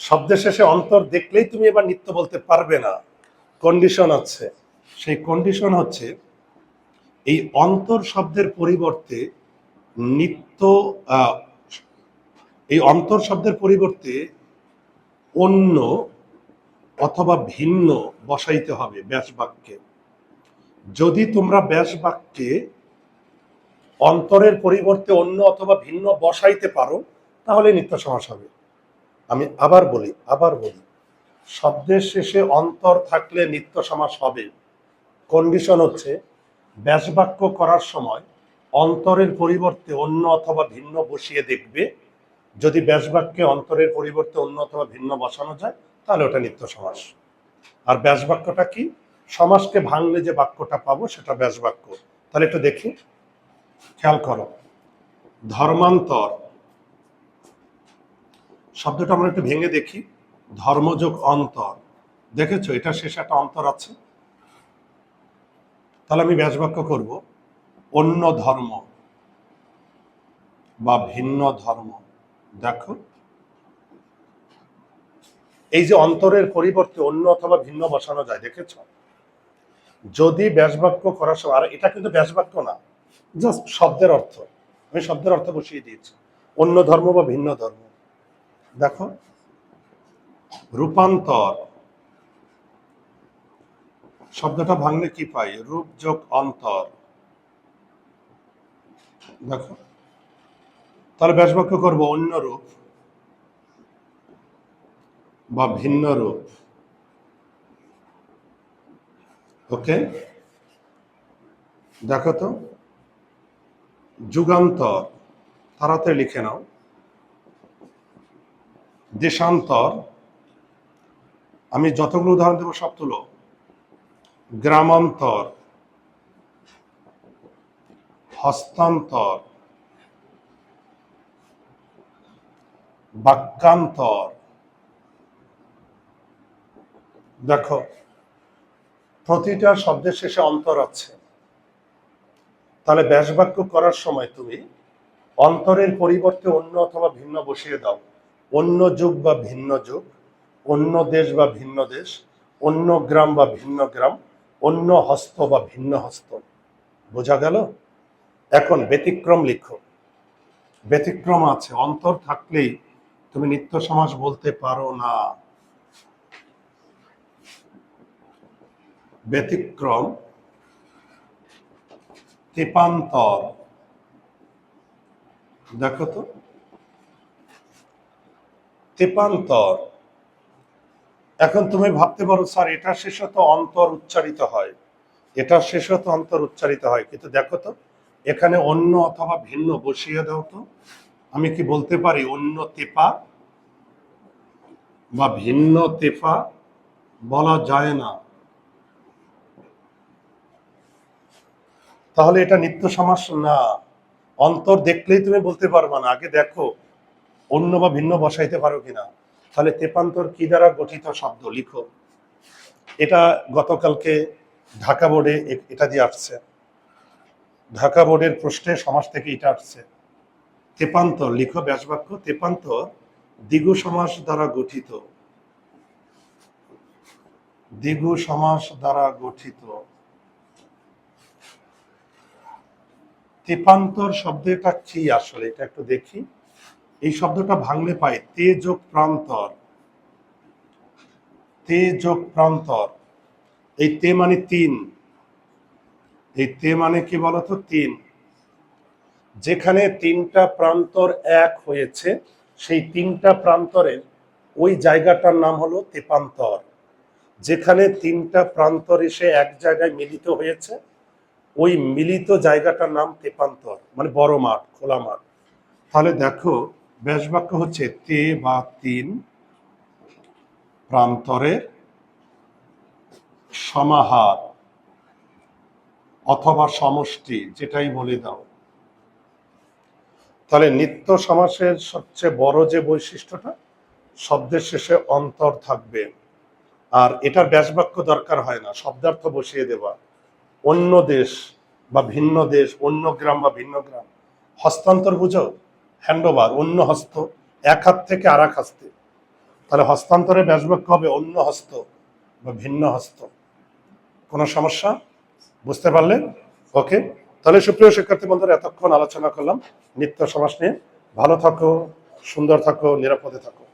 শব্দের শেষে অন্তর দেখলেই তুমি এবার নিত্য বলতে পারবে না। কন্ডিশন আছে। সেই কন্ডিশন হচ্ছে, এই অন্তর শব্দের পরিবর্তে নিত্য এই অন্তর শব্দের পরিবর্তে অন্য অথবা ভিন্ন বসাইতে হবে ব্যাস বাক্যে যদি তোমরা ব্যাস বাক্যে অন্তরের পরিবর্তে অন্য অথবা ভিন্ন বসাইতে পারো, তাহলে নিত্য সমাস হবে। আমি আবার বলি আবার বলি, শব্দের শেষে অন্তর থাকলে নিত্য সমাস হবে। কন্ডিশন হচ্ছে, ব্যাসবাক্য করার সময় অন্তরের পরিবর্তে অন্য অথবা ভিন্ন বসিয়ে দেখবে। যদি ব্যাস বাক্যে অন্তরের পরিবর্তে অন্য অথবা ভিন্ন বসানো যায়, তাহলে ওটা নিত্য সমাস। আর ব্যাসবাক্যটা কি? সমাজকে ভাঙলে যে বাক্যটা পাবো, সেটা ব্যাসবাক্য। তাহলে একটু দেখি, খেয়াল করো। ধর্মান্তর শব্দটা আমরা একটু ভেঙে দেখি। ধর্মযোগ অন্তর। দেখেছ? এটা শেষ একটা অন্তর আছে। তাহলে আমি ব্যাস বাক্য করব। অন্য ধর্ম বা ভিন্ন ধর্ম। দেখো। এই যে অন্তরের পরিবর্তে অন্য অথবা ভিন্ন বসানো যায়, দেখেছ? যদি ব্যাসবাক্য করার সময়, আর এটা কিন্তু ব্যাসবাক্য না, জাস্ট শব্দের অর্থ। আমি শব্দের অর্থ বসিয়ে দিয়েছি। অন্য ধর্ম বা ভিন্ন ধর্ম। দেখো, রূপান্তর, শব্দটা ভাঙলে কি পাই? রূপ যোগ অন্তর। দেখো, তাহলে ব্যাসবাক্য করব অন্য রূপ বা ভিন্ন রূপ। ওকে? দেখো তো, যুগান্তর তাড়াতাড়ি লিখে নাও। দেশান্তর আমি যতগুলো উদাহরণ দেবো সব তুলো। গ্রামান্তর, হস্তান্তর, বাক্যান্তর। দেখো, প্রতিটা শব্দের শেষে অন্তর আছে। তাহলে ব্যাসবাক্য করার সময় তুমি অন্তরের পরিবর্তে অন্য অথবা ভিন্ন বসিয়ে দাও। অন্য যুগ বা ভিন্ন যুগ, অন্য দেশ বা ভিন্ন দেশ, অন্য গ্রাম বা ভিন্ন গ্রাম, অন্য হস্ত বা ভিন্ন হস্ত। বোঝা গেল? এখন ব্যতিক্রম লিখো। ব্যতিক্রম আছে, অন্তর থাকলেই তুমি নিত্য সমাজ বলতে পারো না। ব্যতিক্রম তেপান্তর। দেখো তো। তেপান্তর এখন তুমি ভাবতে পারো, স্যার, এটা শেষত অন্তর উচ্চারিত হয়। এটা শেষত অন্তর উচ্চারিত হয়। কিন্তু দেখো তো, এখানে অন্য অথবা ভিন্ন বসিয়ে দাও তো। আমি কি বলতে পারি, অন্য তেপা বা ভিন্ন তেফা বলা যায় না? তাহলে এটা নিত্য সমাস না। অন্তর দেখলেই তুমি বলতে পারবা না। আগে দেখো। অন্য বা ভিন্ন বসাইতে পারো কিনা? তাহলে তেপান্তর কি দ্বারা গঠিত শব্দ? লিখো। এটা গতকালকে ঢাকা বোর্ডে এটা দিয়ে আসছে। ঢাকা বোর্ডের প্রশ্নে সমাজ থেকে এটা আসছে। তেপান্তর, লিখো ব্যাসবাক্য, তেপান্তর দ্বিগু সমাস দ্বারা গঠিত। দ্বিগু সমাস দ্বারা গঠিত। তেপান্তর শব্দটা কি আসলে? এটা একটু দেখি। এই শব্দটা ভাঙলে পাই তে যোগ প্রান্তর তে যোগ প্রান্তর এই তে মানে তিন। এই তে মানে কি বলতো? তিন। যেখানে তিনটা প্রান্তর এক হয়েছে, সেই তিনটা প্রান্তরের ওই জায়গাটার নাম হলো তেপান্তর। যেখানে তিনটা প্রান্তর এসে এক জায়গায় মিলিত হয়েছে, ওই মিলিত জায়গাটার নাম তেপান্তর মানে বড় মাঠ, খোলা মাঠ। তাহলে দেখো ব্যাসবাক্য হচ্ছে তে বা তিন প্রান্তরের সমাহার অথবা সমষ্টি, যেটাই বলে দাও। তাহলে নিত্য সমাসের সবচেয়ে বড় যে বৈশিষ্ট্যটা, শব্দের শেষে অন্তর থাকবে। আর এটার ব্যাসবাক্য দরকার হয় না, শব্দার্থ বসিয়ে দেওয়া। অন্য দেশ বা ভিন্ন দেশ, অন্য গ্রাম বা ভিন্ন গ্রাম, হস্তান্তর বুঝো হ্যান্ডওভার, অন্য হস্ত, এক হাত থেকে আর এক হাস্তে। তাহলে হস্তান্তরে ব্যাসবাক্য হবে অন্য হস্ত বা ভিন্ন হস্ত। কোনো সমস্যা? বুঝতে পারলে ওকে, তাহলে সুপ্রিয় শিক্ষার্থী বন্ধুরা, এতক্ষণ আলোচনা করলাম। নিত্য সমাজ নিয়ে। ভালো থাকো, সুন্দর থাকো, নিরাপদে থাকো।